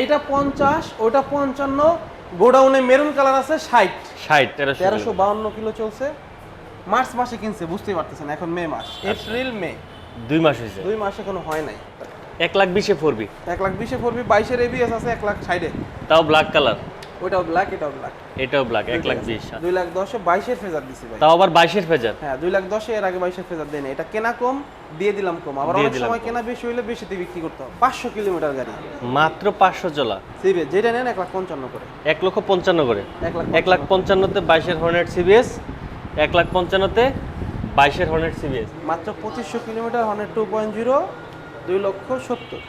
এইটা পঞ্চাশ ওটা পঞ্চান্ন গোডাউনে মেরুন কালার আছে ষাট। ষাট তেরোশো বাউন্ন কিলো চলছে। মার্চ মাসে কিনছে বুঝতেই পারতেছেন এখন মে মাস। April May. দুই মাস হয়েছে। দুই মাস এখনও হয় নাই। এক লাখ বিশে ফোরবি। এক লাখ বিশে ফোরবি বাইশের এবিএস আছে এক লাখ ষাটে। তাও ব্ল্যাক কালার ওইটাও ব্ল্যাক এটাও ব্ল্যাক এটাও ব্ল্যাক এক লাখ বিশ দুই লাখ দশে বাইশের ফেজার দিছি ভাই। তাও আবার বাইশের ফেজার? হ্যাঁ দুই লাখ দশে এর আগে বাইশের ফেজার দেয়নি। এটা কেনা কম দিয়ে দিলাম কম। আবার অনেক সময় কেনা বেশি হইলে বেশিতে বিক্রি করতে হবে। পাঁচশো কিলোমিটার গাড়ি। মাত্র পাঁচশো চলা সিবে যেটা নেন এক লাখ পঞ্চান্ন করে। এক লক্ষ পঞ্চান্ন করে। এক লাখ পঞ্চান্নতে বাইশের হর্নেট সিবিএস এক লাখ পঞ্চান্নতে বাইশের হর্নেট সিবিএস। মাত্র পঁচিশশো kilometre hundred two point zero দুই লক্ষ সত্তর।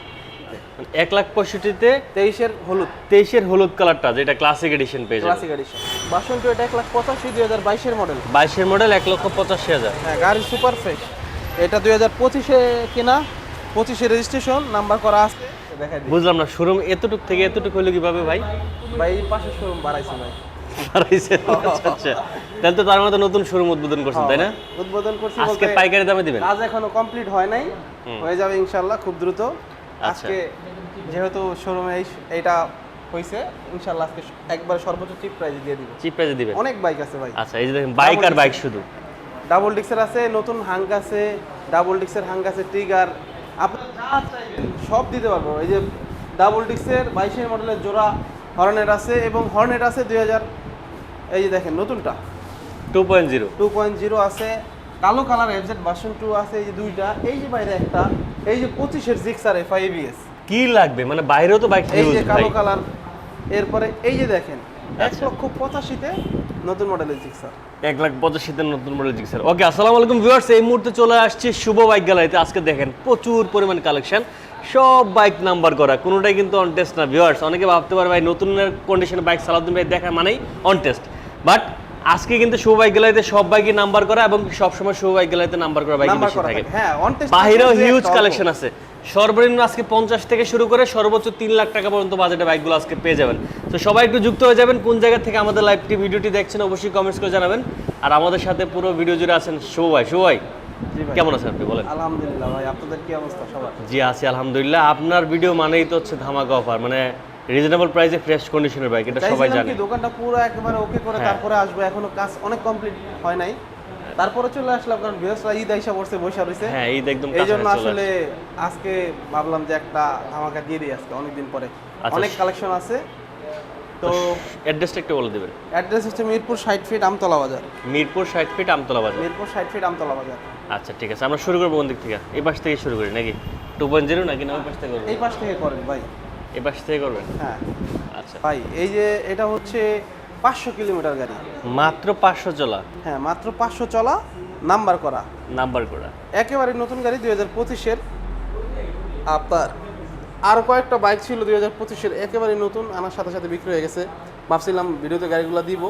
এক লাখ পঁয়ষট্টিতে তেইশের হলুদ তেইশের হলুদ কালারটা যেটা ক্লাসিক এডিশন পেয়ে যাবে ক্লাসিক এডিশন বাসন টু এটা এক লাখ পঁচাশি দুই হাজার বাইশের মডেল বাইশের মডেল এক লক্ষ পঁচাশি হাজার। হ্যাঁ গাড়ি সুপার ফ্রেশ এটা দুই হাজার পঁচিশে কেনা পঁচিশে রেজিস্ট্রেশন নাম্বার করা আছে বুঝলাম না শোরুম এতটুক থেকে এতটুক হলো কীভাবে ভাই? ভাই পাশে শোরুম বাড়াইছে ভাই। আচ্ছা আচ্ছা। তাহলে তো তার মধ্যে নতুন শোরুম উদ্বোধন করছেন তাই না? উদ্বোধন করছি আজকে পাইকারি দামে দিবেন? কাজ এখনও কমপ্লিট হয় নাই। হয়ে যাবে ইনশাল্লাহ খুব দ্রুত। আজকে যেহেতু শোরুমে এইটা হয়েছে ইনশাল্লাহ আজকে একবার সর্বোচ্চ চিপ প্রাইজে দিয়ে দিব। চিপ প্রাইসে দিবেন? অনেক বাইক আছে ভাই। আচ্ছা এই যে দেখেন বাইক আর বাইক শুধু? ডাবল ডিক্সের আছে নতুন হাঙ্ক আছে ডাবল ডিক্সের হাঙ্ক আছে ট্রিগার আপনি যা চাইবেন সব দিতে পারব। এই যে ডাবল ডিক্সের বাইশের মডেলের জোড়া হর্নেট আছে এবং হর্নেট আছে দুই হাজার এই যে দেখেন নতুনটা। Two point zero two point zero আছে। কালো কালার এফজেড ভার্সন টু আছে এই যে দুইটা এই যে বাইরে একটা এই যে পঁচিশের জিক্সার এফ আইবিএস কি লাগবে? মানে বাইরেও তো বাইক এই যে কালো কালার এরপরে এই যে দেখেন এক আচ্ছা। লক্ষ পঁচাশিতে নতুন মডেলের জিক্সার এক লাখ পঁচাশিতে নতুন মডেল জিক্সার ওকে আসসালামু আলাইকুম ভিউয়ার্স এই মুহূর্তে চলে আসছে শুভ বাইক গ্যালারিতে আজকে দেখেন প্রচুর পরিমাণ কালেকশন সব বাইক নাম্বার করা কোনোটাই কিন্তু অন টেস্ট না ভিউয়ার্স অনেকে ভাবতে পারে ভাই নতুন কন্ডিশনে বাইক সালাউদ্দিন ভাই দেখা মানেই অন টেস্ট বাট আজকে কিন্তু বাইক গ্যালারিতে সব বাইকই নাম্বার করা এবং সবসময় বাইক গ্যালারিতে নাম্বার করা বাইক বেশি থাকে। হ্যাঁ বাহিরেও হিউজ কালেকশন আছে। সর্বনিম্ন আজকে পঞ্চাশ থেকে শুরু করে সর্বোচ্চ তিন লাখ টাকা পর্যন্ত বাজেটে বাইকগুলো আজকে পেয়ে যাবেন। তো সবাই একটু যুক্ত হয়ে যাবেন কোন জায়গা থেকে আমাদের লাইভটি ভিডিওটি দেখছেন অবশ্যই কমেন্টস করে জানাবেন। আর আমাদের সাথে পুরো ভিডিও জুড়ে আছেন শুভ ভাই। শুভ ভাই জি ভাই। কেমন আছেন আপনি? বলেন। আলহামদুলিল্লাহ ভাই আপনাদের কি অবস্থা সবার? জি আছি আলহামদুলিল্লাহ। আপনার ভিডিও মানেই তো হচ্ছে ধামাকা অফার মানে রিজনেবল প্রাইসে ফ্রেশ কন্ডিশনের বাইক এটা সবাই জানে। দোকানটা পুরো একেবারে ওকে করে হ্যাঁ। তারপরে আসব এখনও কাজ অনেক কমপ্লিট হয় নাই। তারপরে চলে আসলাম কারণ বৃহস্পতি ঈদ আইসা পড়ছে বৈশা রয়েছে হ্যাঁ ঈদ একদম এই জন্য আসলে আজকে ভাবলাম যে একটা ধামাকা দিয়ে দিই আজকে অনেকদিন পরে। আচ্ছা। অনেক কালেকশন আছে। তো অ্যাড্রেসটা একটু বলে দেবেন। অ্যাড্রেস হচ্ছে মিরপুর ষাট ফিট আমতলা বাজার। মিরপুর ষাট ফিট আমতলা বাজার। মিরপুর ষাট ফিট আমতলা বাজার। আচ্ছা ঠিক আছে আমরা শুরু করব কোন দিক থেকে। এই পাশ থেকে শুরু করি নাকি? টু পয়েন্ট জিরো নাকি না ওই পাশ থেকে করব? এই পাশ থেকে করেন ভাই। এই পাশ থেকে করবেন? হ্যাঁ। আচ্ছা। ভাই এই যে এটা হচ্ছে পাঁচশো কিলোমিটার গাড়ি। মাত্র পাঁচশো চলা? হ্যাঁ মাত্র পাঁচশো চলা নাম্বার করা। নাম্বার করা। একেবারে নতুন গাড়ি দুই হাজার পঁচিশের। আপনার আরও কয়েকটা বাইক ছিল দুই হাজার পঁচিশের একেবারে নতুন আনার সাথে সাথে বিক্রি হয়ে গেছে। ভাবছিলাম ভিডিওতে গাড়িগুলো দিব।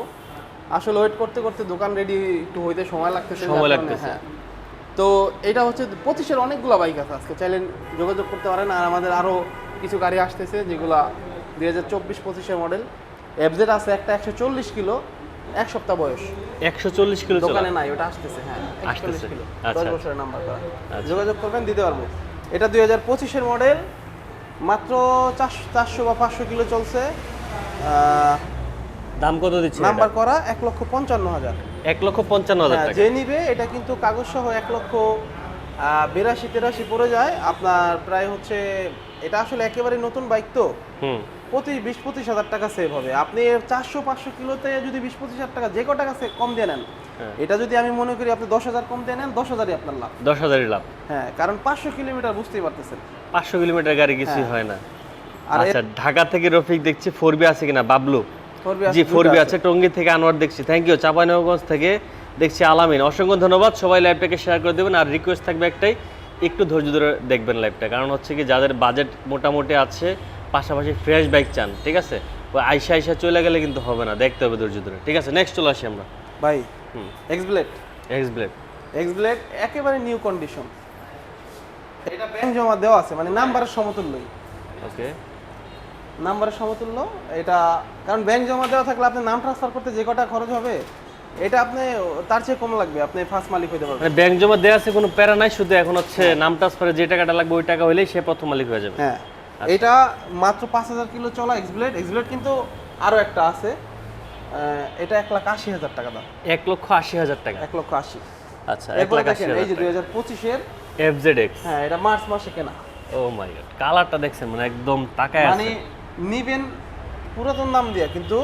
আসলে ওয়েট করতে করতে দোকান রেডি একটু হইতে সময় লাগতেছে। সময় লাগতেছে। হ্যাঁ। তো এটা হচ্ছে পঁচিশের অনেকগুলো বাইক আছে আজকে চাইলেন যোগাযোগ করতে পারেন। আর আমাদের আরও কিছু গাড়ি আসতেছে যেগুলা দুই হাজার চব্বিশ পঁচিশের মডেল। এফজেড আছে একটা একশো চল্লিশ কিলো এক সপ্তাহ বয়স। একশো চল্লিশ কিলো দোকানে নাই ওটা আসতেছে হ্যাঁ আসতেছে। 41 কিলো। আচ্ছা, দশ আচ্ছা। বছরের নাম্বার করা আচ্ছা। যোগাযোগ করবেন দিতে পারব। এটা দুই হাজার পঁচিশের মডেল মাত্র চারশো চারশো বা পাঁচশো কিলো চলছে। দাম কত দিচ্ছে নাম্বার করা এক লক্ষ পঞ্চান্ন হাজার। এক লক্ষ পঞ্চান্ন হাজার হ্যাঁ, যে নিবে এটা কিন্তু কাগজ সহ এক লক্ষ বিরাশি তেরাশি পড়ে যায়। আপনার প্রায় হচ্ছে এটা আসলে একেবারে নতুন বাইক তো। প্রতি বিশ পঁচিশ হাজার টাকা সেভ হবে। আপনি চারশো পাঁচশো কিলোতে যদি বিশ পঁচিশ হাজার টাকা যে ক টাকা সে কম দিয়ে নেন হ্যাঁ। এটা যদি আমি মনে করি আপনি দশ হাজার কম দিয়ে নেন দশ হাজারই আপনার লাভ। দশ হাজারই লাভ। হ্যাঁ কারণ পাঁচশো কিলোমিটার বুঝতেই পারতেছেন। পাঁচশো কিলোমিটার গাড়ি কিছুই হয়। না। আর আচ্ছা ঢাকা থেকে রফিক দেখছি ফোর বি আছে কিনা? বাবলু। জি ফোর বি আছে। টঙ্গী থেকে আনোয়ার দেখছি। থ্যাংক ইউ চাঁপাইনবাবগঞ্জ থেকে দেখছি আলামিন। অসংখ্য ধন্যবাদ। সবাই লাইভটাকে শেয়ার করে দেবেন। আর রিকোয়েস্ট থাকবে একটাই একটু ধৈর্য ধরে দেখবেন লাইভটা কারণ হচ্ছে কি যাদের বাজেট মোটামুটি আছে পাশাপাশি ফ্রেশ বাইক চান ঠিক আছে? ওই আইসা আইসা চলে গেলে কিন্তু হবে না দেখতে হবে ধৈর্য ধরে ঠিক আছে? নেক্সট চলে আসি আমরা। ভাই হুম। X blade X blade X blade একেবারে নিউ কন্ডিশন এটা ব্যাংক জমা দেওয়া আছে মানে নাম্বারের সমতুল্যই। ওকে নাম্বারের সমতুল্য এটা কারণ ব্যাংক জমা দেওয়া থাকলে আপনি নাম ট্রান্সফার করতে যে কটা খরচ হবে এটা আপনি তার চেয়ে কম লাগবে আপনি ফার্স্ট মালিক হতে পারবেন। মানে ব্যাংক জমা দেওয়া আছে কোনো প্যারা নাই শুধু এখন হচ্ছে নাম ট্রান্সফারে যে টাকাটা লাগবে ওই টাকা হলেই সে প্রথম মালিক হয়ে যাবে। হ্যাঁ। এটা মাত্র পাঁচ হাজার কিলো চলা এক্সব্লেড এক্সব্লেড কিন্তু আরও একটা আছে এটা এক লাখ আশি হাজার টাকা দাম। এক লক্ষ আশি হাজার টাকা। এক লক্ষ আশি। আচ্ছা এক লাখ আশি এই যে দুই হাজার পঁচিশের এফ জেড এক্স হ্যাঁ এটা মার্চ মাসে কেনা। ও মাই গড কালারটা দেখছেন মানে একদম টাকায় মানে নিবেন পুরাতন দাম দিয়ে কিন্তু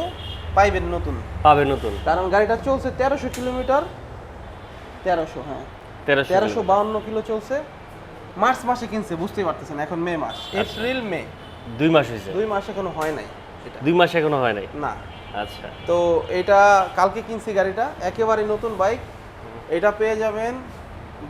পাইবেন নতুন। পাবেন নতুন। কারণ গাড়িটা চলছে তেরোশো কিলোমিটার তেরোশো হ্যাঁ। তেরোশো বাউন্ন কিলো চলছে। মার্চ মাসে কিনছে বুঝতেই পারতেছেন এখন মে মাস। April May. দুই মাস হয়েছে? দুই মাস এখনও হয় নাই এটা। দুই মাস এখনও হয় নাই? না। আচ্ছা। তো এটা কালকে কিনছি গাড়িটা একেবারে নতুন বাইক। এটা পেয়ে যাবেন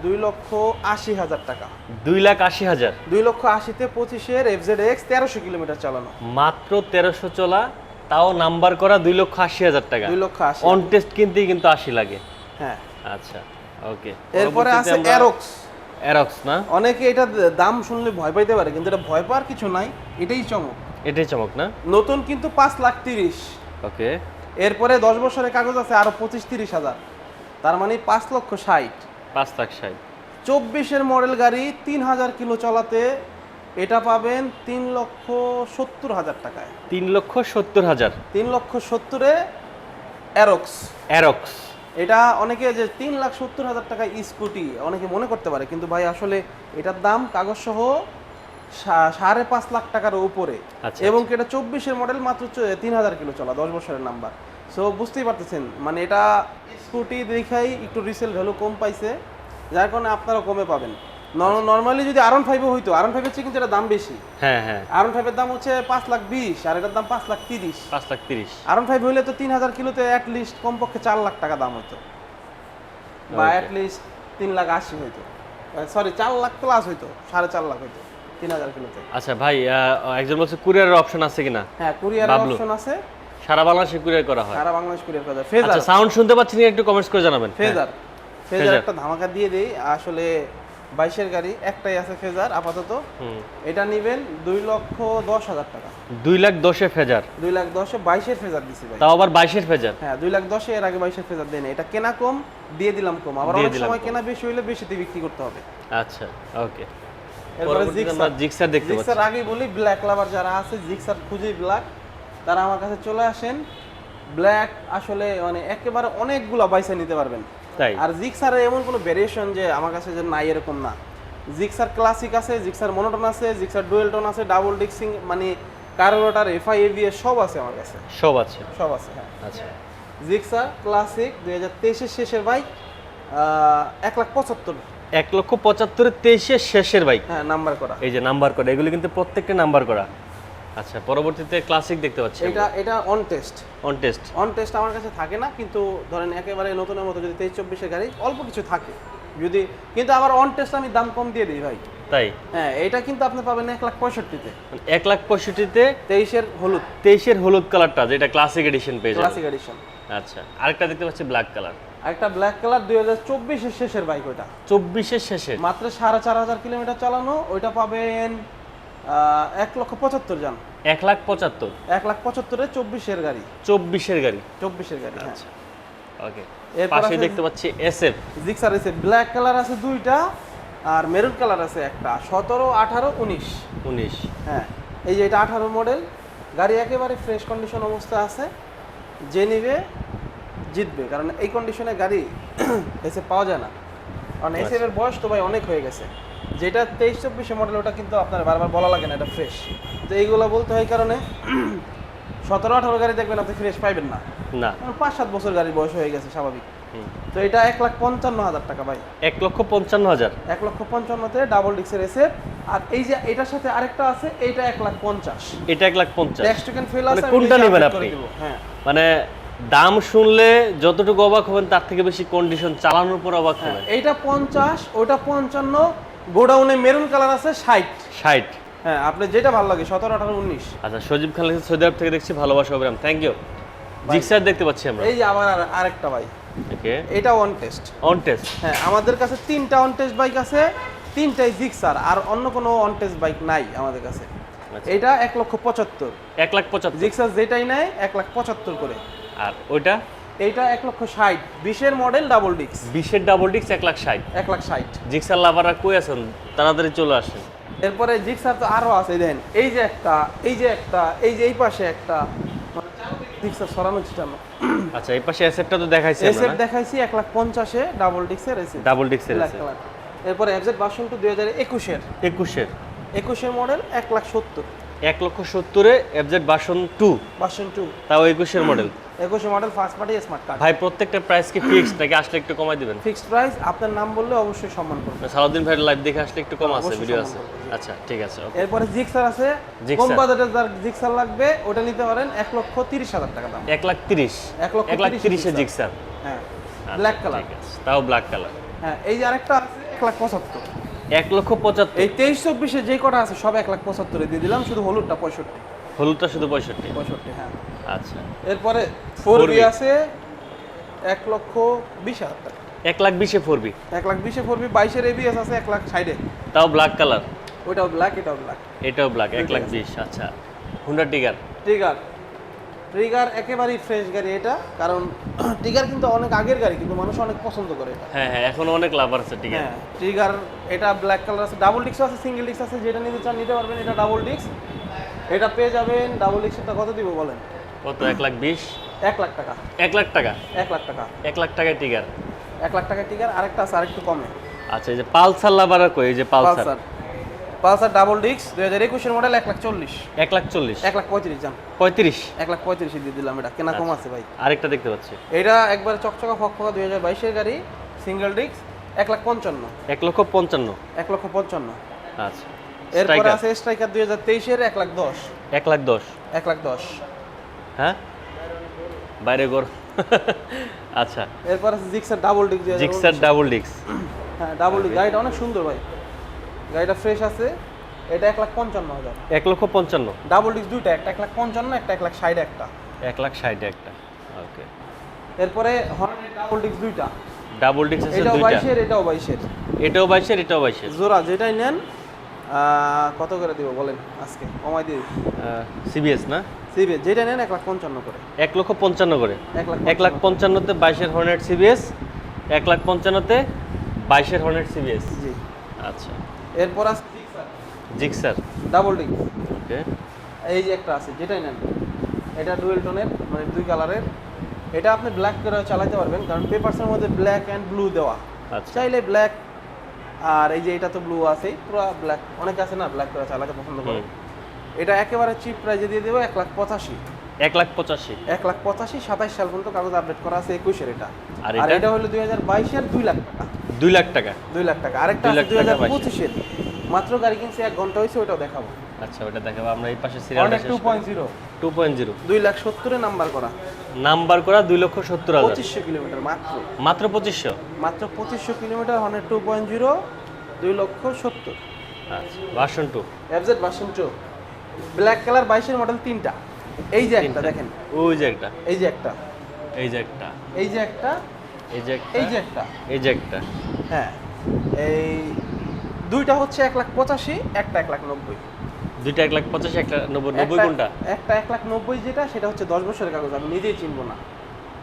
দুই লক্ষ আশি হাজার টাকা। দুই লাখ আশি হাজার? দুই লক্ষ আশিতে পঁচিশের এফজেড এক্স তেরোশো কিলোমিটার চালানো। মাত্র তেরোশো চলা তাও নাম্বার করা দুই লক্ষ আশি হাজার টাকা। দুই লক্ষ আশি অন টেস্ট কিনতেই কিন্তু আশি লাগে। হ্যাঁ। আচ্ছা ওকে। এরপরে আছে অ্যারোক্স অ্যারক্স না? অনেকে এটা দাম শুনলে ভয় পাইতে পারে কিন্তু এটা ভয় পাওয়ার কিছু নাই এটাই চমক। এটাই চমক না? নতুন কিন্তু পাঁচ লাখ তিরিশ। ওকে। এরপরে দশ বছরের কাগজ আছে আরও পঁচিশ তিরিশ হাজার। তার মানে পাঁচ লক্ষ ষাট। পাঁচ লাখ ষাট। চব্বিশের মডেল গাড়ি তিন হাজার কিলো চলাতে এটা পাবেন তিন লক্ষ সত্তর হাজার টাকায়। তিন লক্ষ সত্তর হাজার। তিন লক্ষ সত্তরে অ্যারক্স অ্যারক্স এটা অনেকে যে তিন লাখ সত্তর হাজার টাকা স্কুটি অনেকে মনে করতে পারে কিন্তু ভাই আসলে এটার দাম কাগজ সহ সাড়ে পাঁচ লাখ টাকার উপরে। আচ্ছা, এবং এটা চব্বিশের মডেল মাত্র তিন হাজার কিলো চলা দশ বছরের নাম্বার সো বুঝতেই পারতেছেন মানে এটা স্কুটি দেখাই একটু রিসেল ভ্যালু কম পাইছে যার কারণে আপনারা কমে পাবেন। নর্মালি যদি আরন হইতো আরন ফাইভের চেয়ে কিন্তু এটা দাম বেশি। হ্যাঁ হ্যাঁ। আরন ফাইভের দাম হচ্ছে পাঁচ লাখ বিশ আর এটার দাম পাঁচ লাখ তিরিশ। পাঁচ লাখ তিরিশ। আরন ফাইভ হইলে তো তিন হাজার কিলোতে অ্যাটলিস্ট কমপক্ষে চার লাখ টাকা দাম হতো বা. অ্যাটলিস্ট তিন লাখ আশি হইতো। সরি চার লাখ প্লাস হইতো সাড়ে চার লাখ হইতো তিন হাজার কিলোতে। আচ্ছা ভাই একজন বলছে কুরিয়ারের অপশন আছে কিনা? হ্যাঁ কুরিয়ার বাবলু। অপশন আছে। সারা বাংলাদেশে কুরিয়ার করা হয়। সারা বাংলাদেশ কুরিয়ার করা ফেজার। আচ্ছা সাউন্ড শুনতে পাচ্ছেন একটু কমেন্টস করে জানাবেন। ফেজার। Fazer Fazer. একটা ধামাকা দিয়ে দেই আসলে বাইশের গাড়ি একটাই আছে ফেজার আপাতত। এটা নিবেন দুই লক্ষ দশ হাজার টাকা। দুই লাখ দশে ফেজার? দুই লাখ দশে বাইশের ফেজার দিছি ভাই। তাও আবার বাইশের ফেজার? হ্যাঁ দুই লাখ দশে এর আগে বাইশের ফেজার দেন। এটা কেনা কম দিয়ে দিলাম কম। আবার অনেক সময় কেনা বেশি হইলে বেশিতে বিক্রি করতে হবে। আচ্ছা ওকে। এরপরে জিক্সার জিক্সার দেখতে জিক্সার আগে বলি ব্ল্যাক লাভার যারা আছে জিক্সার খুঁজেই ব্ল্যাক তারা আমার কাছে চলে আসেন। ব্ল্যাক আসলে মানে একেবারে অনেকগুলো বাইসে নিতে পারবেন। তাই? আর জিক্সারে এমন কোনো ভেরিয়েশন যে আমার কাছে যে নাই এরকম না। জিক্সার ক্লাসিক আছে জিক্সার মনোটন আছে জিক্সার ডুয়েল টোন আছে ডাবল ডিক্সিং মানে কার্বোরেটার এফআই এভিএস সব আছে আমার কাছে। সব আছে? সব আছে হ্যাঁ। আচ্ছা। জিক্সার ক্লাসিক দুই হাজার তেইশের শেষের বাইক এক লাখ পঁচাত্তর। এক লক্ষ পঁচাত্তরের তেইশের শেষের বাইক হ্যাঁ নাম্বার করা। এই যে নাম্বার করা এগুলো কিন্তু প্রত্যেকটা নাম্বার করা। আচ্ছা পরবর্তীতে ক্লাসিক দেখতে পাচ্ছি এটা এটা on test on test on test আমার কাছে থাকে না কিন্তু ধরেন একেবারে নতুনের মতো যদি তেইশ চব্বিশের গাড়ি অল্প কিছু থাকে। যদি কিন্তু আবার অন টেস্ট আমি দাম কম দিয়ে দিই ভাই। তাই? হ্যাঁ এটা কিন্তু আপনি পাবেন এক লাখ পঁয়ষট্টিতে। মানে এক লাখ পঁয়ষট্টিতে তেইশের হলুদ। তেইশের হলুদ কালারটা যেটা ক্লাসিক এডিশন পেয়ে ক্লাসিক এডিশন আচ্ছা আরেকটা দেখতে পাচ্ছি ব্ল্যাক কালার একটা ব্ল্যাক কালার দুই হাজার চব্বিশের শেষের বাইক ওইটা চব্বিশের শেষে মাত্র সাড়ে চার হাজার কিলোমিটার চালানো ওইটা পাবেন এক লক্ষ পঁচাত্তর যান। এক লাখ পঁচাত্তর। এক লাখ পঁচাত্তরের চব্বিশের গাড়ি। চব্বিশের গাড়ি? চব্বিশের গাড়ি আচ্ছা ওকে এরপর পাশে দেখতে পাচ্ছি এসএফ জিক্সার আছে ব্ল্যাক কালার আছে দুইটা আর মেরুন কালার আছে একটা সতেরো আঠারো উনিশ। উনিশ। হ্যাঁ এই যে এটা আঠারো মডেল গাড়ি একেবারে ফ্রেশ কন্ডিশন অবস্থা আছে যে নিবে জিতবে কারণ এই কন্ডিশনে গাড়ি এসে পাওয়া যায় না। কারণ। এসএফ এর বয়স তো ভাই অনেক হয়ে গেছে। যেটা তেইশ চব্বিশে মডেল ওটা কিন্তু আপনার বারবার বলা লাগে না এটা ফ্রেশ তো এইগুলো বলতে হয় কারণে সতেরো আঠারো গাড়ি দেখবেন আপনি ফ্রেশ পাইবেন না। না। পাঁচ সাত বছর গাড়ির বয়স হয়ে গেছে স্বাভাবিক। তো এটা এক লাখ পঞ্চান্ন হাজার টাকা ভাই। এক লক্ষ পঞ্চান্ন হাজার। এক লক্ষ পঞ্চান্নতে ডাবল ডিক্সের এসএফ আর এই যে এটার সাথে আরেকটা আছে এইটা এক লাখ পঞ্চাশ। এটা এক লাখ পঞ্চাশ। টোকেন ফেল মানে আছে কোনটা নেবেন আপনি? হ্যাঁ। মানে দাম শুনলে যতটুকু অবাক হবেন তার থেকে বেশি কন্ডিশন চালানোর পর অবাক হবেন। এইটা পঞ্চাশ ওটা পঞ্চান্ন গোডাউনে মেরুন কালার আছে ষাট। ষাট। হ্যাঁ আপনি যেটা ভালো লাগে সতেরো আঠারো উনিশ। আচ্ছা সজীব খান সৌদি আরব থেকে দেখছি ভালোবাসা অবিরাম থ্যাংক ইউ জিক্সার দেখতে পাচ্ছি আমরা। এই যে আবার আর- আরেকটা ভাই। ওকে এটা ওয়ান টেস্ট অন টেস্ট হ্যাঁ আমাদের কাছে তিনটা অন টেস্ট বাইক আছে তিনটাই জিক্সার আর অন্য কোনো অন টেস্ট বাইক নাই আমাদের কাছে। আচ্ছা। এটা এক লক্ষ পঁচাত্তর। এক লাখ পঁচাত্তর। জিক্সার যেটাই নেয় এক লাখ পঁচাত্তর করে। আর ওইটা? এইটা এক লক্ষ ষাট। বিশের মডেল ডাবল ডিক্স বিশের ডাবল ডিক্স এক লাখ ষাট। এক লাখ ষাট। জিক্সার লাভাররা কই আছেন? তাড়াতাড়ি চলে আসেন। এরপরে জিক্সার তো আরও আছে দেন। এই যে একটা এই যে একটা এই যে এই পাশে একটা। জিক্সার সরানো ছিটানো। আচ্ছা এই পাশে অ্যাসেটটা তো দেখাইছি এসএফ দেখাইছি এক লাখ পঞ্চাশে ডাবল ডিক্সের এসএফ ডাবল ডিক্সের কালার এরপরে এফজেড ভার্সন টু দুই হাজার একুশের। একুশের। একুশের মডেল এক লাখ সত্তর। এক লক্ষ সত্তরে FZ version two version two তাও একুশের মডেল একুশের model first party smart card ভাই প্রত্যেকটা প্রাইস কি ফিক্সড নাকি আসলে একটু কমাই দিবেন? ফিক্সড প্রাইস আপনার নাম বললে অবশ্যই সম্মান করবে। সালাউদ্দিন ভাইয়ের লাইভ দেখে আসলে একটু কম আছে ভিডিও আছে। আচ্ছা ঠিক আছে এরপরে জিক্সার আছে। জিক্সার। কম বাজেটের যার জিক্সার লাগবে ওটা নিতে পারেন এক লক্ষ তিরিশ হাজার টাকা দাম। এক লাখ তিরিশ। এক লক্ষ এক লাখ তিরিশে জিক্সার। হ্যাঁ আচ্ছা, ব্ল্যাক কালার তাও ব্ল্যাক কালার হ্যাঁ এই যে আরেকটা আছে এক লাখ পঁচাত্তর। এক লক্ষ পঁচাত্তর। এই তেইশ চব্বিশে যে কটা আছে সব এক লাখ পঁচাত্তরে দিয়ে দিলাম শুধু হলুদটা পঁয়ষট্টি। হলুদটা শুধু পঁয়ষট্টি। পঁয়ষট্টি হ্যাঁ। আচ্ছা। এরপরে ফোর বি আছে এক লক্ষ বিশ হাজার টাকা। এক লাখ বিশে ফোরবি এক লাখ বিশে ফোর বি বাইশের এবিএস আছে এক লাখ ষাটে। তাও ব্ল্যাক কালার ওইটাও ব্ল্যাক এটাও ব্ল্যাক এটাও ব্ল্যাক এক লাখ বিশ আচ্ছা। হুন্ডা টিগার ট্রিগার ট্রিগার একেবারেই ফ্রেশ গাড়ি এটা কারণ ট্রিগার কিন্তু অনেক আগের গাড়ি কিন্তু মানুষ অনেক পছন্দ করে এটা। হ্যাঁ হ্যাঁ এখন অনেক লাভ আছে টিগার হ্যাঁ ট্রিগার এটা ব্ল্যাক কালার আছে ডাবল ডিক্স আছে সিঙ্গেল ডিক্স আছে যেটা নিতে চান নিতে পারবেন এটা ডাবল ডিক্স এটা পেয়ে যাবেন ডাবল ডিক্সটা কত দিব বলেন? কত এক লাখ বিশ এক লাখ টাকা এক লাখ টাকা এক লাখ টাকা এক লাখ টাকায় টিগার এক লাখ টাকা টিকার আরেকটা আছে আরেকটু কমে আচ্ছা এই যে পালসার লাভার কই এই যে পালসার পালসার ডাবল ডিক্স দুই হাজার একুশের মডেল এক লাখ চল্লিশ এক লাখ চল্লিশ এক লাখ পঁয়ত্রিশ যান পঁয়ত্রিশ এক লাখ পঁয়ত্রিশে দিয়ে দিলাম এটা কেনা কম আছে ভাই আরেকটা দেখতে পাচ্ছি এটা একবারে চকচকা ফকফকা দুই হাজার বাইশের গাড়ি সিঙ্গেল ডিক্স এক লাখ পঞ্চান্ন এক লক্ষ পঞ্চান্ন এক লক্ষ পঞ্চান্ন আচ্ছা এরপরে আছে স্ট্রাইকার দুই হাজার তেইশের এক লাখ দশ এক লাখ দশ এক লাখ দশ হ্যাঁ? বাইরে গর আচ্ছা। এরপর আছে জিক্সার ডাবল ডিক্স জিক্সার ডাবল ডিক্স হ্যাঁ ডাবল ডিক্স গাড়িটা অনেক সুন্দর ভাই। গাড়িটা ফ্রেশ আছে। এটা এক লাখ পঞ্চান্ন হাজার। এক লক্ষ পঞ্চান্ন। ডাবল ডিক্স দুইটা একটা এক লাখ পঞ্চান্ন একটা এক লাখ ষাট একটা। এক লাখ ষাট একটা। ওকে এরপরে হর্নের ডাবল ডিক্স দুইটা। ডাবল ডিক্স আছে এটাও দুইটা। বাইশের এটাও বাইশের। এটাও বাইশের এটাও বাইশের। জোড়া যেটাই নেন কত করে দিব বলেন আজকে? কমাই দিয়ে সিবিএস না? সিবিএস যেটা নেন এক লাখ পঞ্চান্ন করে। এক লক্ষ পঞ্চান্ন করে। এক লাখ পঞ্চান্নতে বাইশের হর্নেট সিবিএস এক লাখ পঞ্চান্নতে বাইশের হর্নেট সিবিএস জি। আচ্ছা। এরপর আছে জিক্সার ডাবল ডিক্স ওকে। এই যে একটা আছে যেটাই নেন। এটা ডুয়েল টোনের মানে দুই কালারের। এটা আপনি ব্ল্যাক করে চালাতে পারবেন কারণ পেপারসের মধ্যে ব্ল্যাক অ্যান্ড ব্লু দেওয়া। আচ্ছা। চাইলে ব্ল্যাক আর এই যে এটা তো ব্লু আছে পুরো ব্ল্যাক অনেক আছে না ব্ল্যাক করে চালাতে পছন্দ করে। এটা একেবারে চিপ প্রাইজে দিয়ে দেবো এক লাখ পঁচাশি। এক লাখ পঁচাশি। এক লাখ পঁচাশি সাতাশ সাল পর্যন্ত কাগজ আপডেট করা আছে একুশের এটা। আর এটা? হলো দুই হাজার বাইশের দুই লাখ টাকা। দুই লাখ টাকা। দুই লাখ টাকা। আরেকটা দুই হাজার পঁচিশের। মাত্র গাড়ি কিনছে এক ঘণ্টা হয়েছে ওটাও দেখাবো। আচ্ছা ওটা দেখাবো। আমরা এই পাশে শেষ two point zero two point zero দুই লাখ সত্তরে নাম্বার করা। নাম্বার করা দুই লক্ষ সত্তর হাজার। পঁচিশশো কিলোমিটার মাত্র। মাত্র পঁচিশশো? মাত্র পঁচিশশো kilometre hundred two point zero দুই লক্ষ সত্তর। আচ্ছা version two FZ version two black colour বাইশের মডেল তিনটা। এই যে একটা দেখেন। ওই যে একটা। এই যে একটা। এই যে একটা। এই যে একটা। এই যে একটা। এই যে একটা। এই যে একটা। হ্যাঁ। এই দুইটা হচ্ছে এক লাখ পঁচাশি একটা এক লাখ নব্বই। দুইটা এক লাখ পঁচাশি একটা নব্বই নব্বই একটা- কোনটা? একটা এক লাখ নব্বই যেটা সেটা হচ্ছে দশ বছরের কাগজ আমি নিজেই চিনবো না।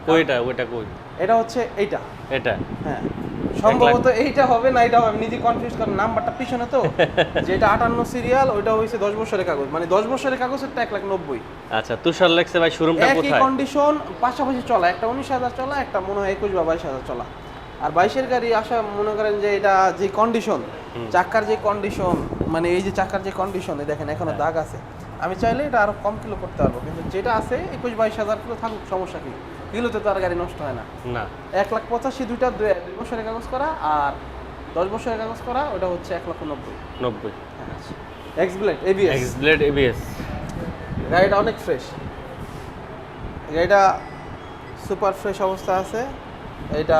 কইটা ওইটা কই? এটা হচ্ছে এইটা। এটা? হ্যাঁ। সম্ভবত এইটা হবে না এটা হবে নিজে কনফিউজ করেন নাম্বারটা পিছনে তো। যেটা আটান্ন সিরিয়াল ওইটা হয়েছে দশ বছরের কাগজ। মানে দশ বছরের কাগজেরটা এক লাখ নব্বই। আচ্ছা তুষার লেক্সে ভাই শোরুমটা একই কন্ডিশন পাশাপাশি চলা একটা উনিশ হাজার চলা একটা মনে হয় একুশ বা বাইশ হাজার চলা। আর বাইশের গাড়ি আসা মনে করেন যে এটা যে কন্ডিশন চাকার যে কন্ডিশন মানে এই যে চাকার যে কন্ডিশনে দেখেন এখনও হ্যাঁ। দাগ আছে। আমি চাইলে এটা আরও কম কিলো করতে পারব কিন্তু যেটা আছে একুশ বাইশ হাজার কিলো থাকুক সমস্যা কি? কিলোতে তো আর গাড়ি নষ্ট হয় না। না। এক লাখ পঁচাশি দুইটা দুই দুই বছরের কাগজ করা আর দশ বছরের কাগজ করা ওটা হচ্ছে এক লক্ষ নব্বই। নব্বই। X blade ABS X blade ABS গাড়িটা অনেক ফ্রেশ গাড়িটা সুপার ফ্রেশ অবস্থা আছে। এটা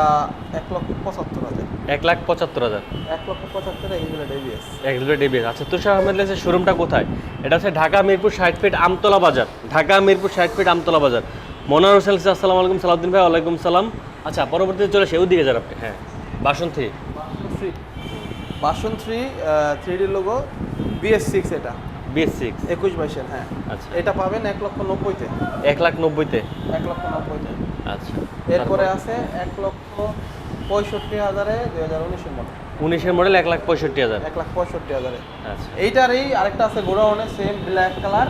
এক লক্ষ পঁচাত্তর হাজার। এক লাখ পঁচাত্তর হাজার। এক লক্ষ পঁচাত্তর এগুলো এবিএস এক্স এবিএস আচ্ছা তুষার আহমেদ শোরুমটা কোথায়? এটা হচ্ছে ঢাকা মিরপুর ষাট ফিট আমতলা বাজার। ঢাকা মিরপুর ষাট ফিট আমতলা বাজার। মনোয়ার হোসেন আসসালামু আলাইকুম। সালাউদ্দিন ভাই ওয়ালাইকুম সালাম। আচ্ছা পরবর্তীতে চলে সে ওদিকে যান আপনি। হ্যাঁ বাসন three. Version three. Version three three D logo BS six এটা। বিএস সিক্স একুশ বাইশের হ্যাঁ। আচ্ছা। এটা পাবেন এক লক্ষ নব্বইতে। এক লাখ নব্বইতে? এক লক্ষ নব্বইতে। আচ্ছা। এরপরে আছে এক লক্ষ পঁয়ষট্টি হাজারে দুই হাজার উনিশের মডেল উনিশের মডেল এক লাখ পঁয়ষট্টি হাজার? এক লাখ পঁয়ষট্টি হাজারে। আচ্ছা। এইটারই আরেকটা আছে গোডাউনে সেম ব্ল্যাক কালার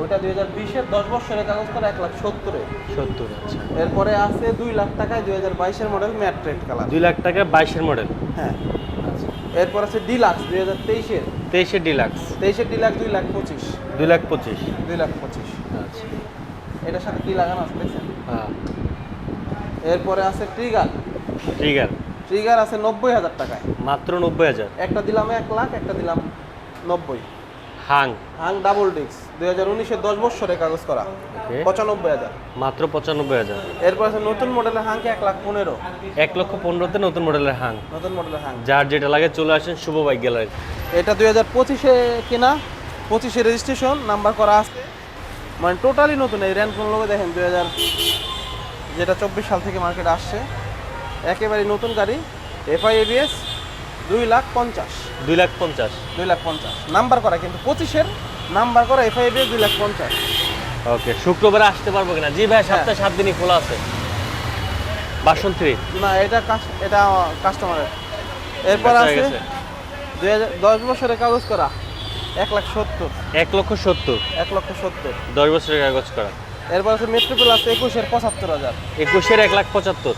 ওইটা দুই হাজার বিশের দশ বছরের কাগজ করে এক লাখ সত্তরে। সত্তর আচ্ছা। এরপরে আছে দুই লাখ টাকায় দুই হাজার বাইশের মডেল ম্যাট রেড কালার দুই লাখ টাকা বাইশের মডেল হ্যাঁ। এরপর আছে ডিলাক্স দুই হাজার তেইশের। তেইশের ডিলাক্স। তেইশের ডিলাক্স দুই লাখ পঁচিশ। দুই লাখ পঁচিশ। দুই লাখ পঁচিশ। আচ্ছা। এটার সাথে কি লাগানো আছে দেখছেন? হ্যাঁ। এরপরে আছে ট্রিগার। ট্রিগার। ট্রিগার আছে নব্বই হাজার টাকায়। মাত্র নব্বই হাজার। একটা দিলাম এক লাখ একটা দিলাম নব্বই। হাং। হাং ডাবল ডিক্স দুই হাজার উনিশের দশ বছরের কাগজ করা। পঁচানব্বই হাজার। মাত্র পঁচানব্বই হাজার। এরপর আছে নতুন মডেলের হাংকে এক লাখ পনেরো? এক লক্ষ পনেরোতে নতুন মডেলের হাং। নতুন মডেলের হাং। যার যেটা লাগে চলে আসেন শুভ বাইক গ্যালারি। এটা দুই হাজার পঁচিশে কেনা পঁচিশে রেজিস্ট্রেশন নাম্বার করা আছে। মানে টোটালি নতুন এই র্যান কোন লোকে দেখেন দুই হাজার যেটা চব্বিশ সাল থেকে মার্কেটে আসছে। একেবারে নতুন গাড়ি এফআই এবিএস দুই লাখ পঞ্চাশ। দুই লাখ পঞ্চাশ। দুই লাখ পঞ্চাশ। নাম্বার করা কিন্তু পঁচিশের নাম্বার করা এবিএস দুই লাখ পঞ্চাশ। ওকে শুক্রবারে আসতে পারব কিনা? জি ভাই সপ্তাহে সাত দিনই খোলা আছে। বাসন থ্রি না এটা এটা কাস্টমারের এরপর আছে দুই হাজার দশ বছরের কাগজ করা এক লাখ সত্তর। এক লক্ষ সত্তর? এক লক্ষ সত্তর। দশ বছরের কাগজ করা। এরপর আছে মেট্রো প্লাস একুশের পঁচাত্তর হাজার। একুশের এক লাখ পঁচাত্তর।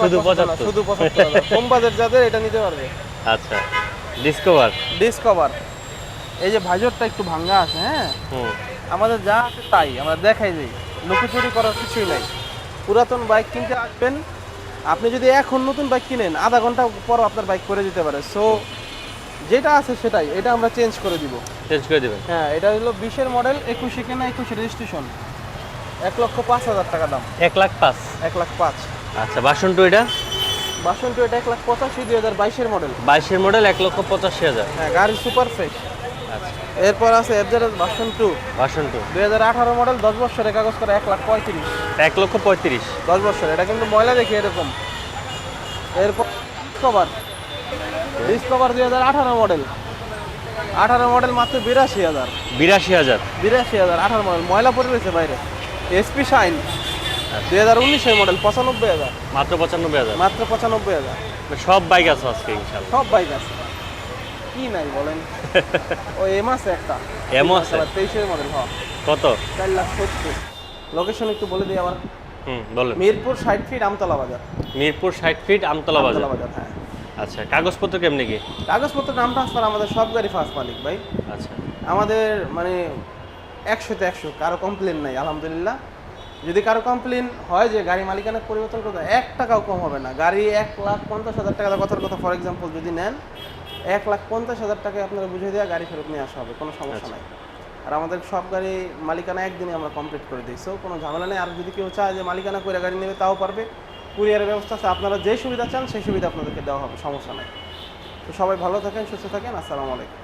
শুধু পঁচাত্তর শুধু পঁচাত্তর কম বাজেট যাদের এটা নিতে পারবে। আচ্ছা ডিসকভার ডিসকভার এই যে ভাইজরটা একটু ভাঙ্গা আছে হ্যাঁ? আমাদের যা আছে তাই আমরা দেখাই দিই। লুকোচুরি করার কিছুই নাই। পুরাতন বাইক কিনতে আসবেন। আপনি যদি এখন নতুন বাইক কিনেন আধা ঘণ্টা পর আপনার বাইক করে দিতে পারে। সো যেটা আছে সেটাই এটা আমরা চেঞ্জ করে দিব। চেঞ্জ করে দেবেন? হ্যাঁ এটা হলো বিশের মডেল একুশে কেনা একুশে রেজিস্ট্রেশন এক লক্ষ পাঁচ হাজার টাকা দাম। এক লাখ পাঁচ। এক লাখ পাঁচ। আচ্ছা বাসন টু এটা বাসন টু এটা এক লাখ পঁচাশি দুই হাজার বাইশের মডেল বাইশের মডেল এক লক্ষ পঁচাশি হাজার। হ্যাঁ গাড়ি সুপার ফ্রেশ আচ্ছা। এরপর আছে FZ version two version two দুই হাজার আঠারো মডেল দশ বছরের কাগজ করে এক লাখ পঁয়ত্রিশ। এক লক্ষ পঁয়ত্রিশ। দশ বছর এটা কিন্তু ময়লা দেখি এরকম। এরপর ডিসকভার ডিসকভার দুই হাজার আঠারো মডেল আঠারো মডেল মাত্র বিরাশি হাজার। বিরাশি হাজার। বিরাশি হাজার আঠারো মডেল ময়লা পড়ে রয়েছে বাইরে। এসপি শাইন দুই হাজার উনিশের মডেল পঁচানব্বই হাজার। মাত্র পঁচানব্বই হাজার? মাত্র পঁচানব্বই হাজার। সব বাইক আছে আজকে ইনশাল্লাহ। সব বাইক আছে। কি নাই বলেন? ও এম আছে একটা। এমও আছে? তেইশের মডেল হ। কত? চার লাখ সত্তর। লোকেশন একটু বলে দিই আমার হুম বলেন। মিরপুর ষাট ফিট আমতলা বাজার। মিরপুর ষাট ফিট আমতলা বাজার। বাজার হ্যাঁ। আচ্ছা কাগজপত্র কেমনি কি? কাগজপত্র নাম ট্রান্সফার আমাদের সব গাড়ি ফার্স্ট মালিক ভাই। আচ্ছা। আমাদের মানে একশোতে একশো কারও কমপ্লেন নাই আলহামদুলিল্লাহ। যদি কারও কমপ্লেন হয় যে গাড়ি মালিকানা পরিবর্তন করতে এক টাকাও কম হবে না। গাড়ি এক লাখ পঞ্চাশ হাজার টাকা কথার কথা ফর এক্সাম্পল যদি নেন এক লাখ পঞ্চাশ হাজার টাকায় আপনারা বুঝিয়ে দেওয়া গাড়ি ফেরত নিয়ে আসা হবে কোনো সমস্যা নাই। আর আমাদের সব গাড়ি মালিকানা একদিনে আমরা কমপ্লিট করে দিই সো কোনো ঝামেলা নেই। আর যদি কেউ চায় যে মালিকানা করে গাড়ি নেবে তাও পারবে। কুরিয়ারের ব্যবস্থা আছে আপনারা যে সুবিধা চান সেই সুবিধা আপনাদেরকে দেওয়া হবে সমস্যা নাই। তো সবাই ভালো থাকেন সুস্থ থাকেন আসসালামু আলাইকুম।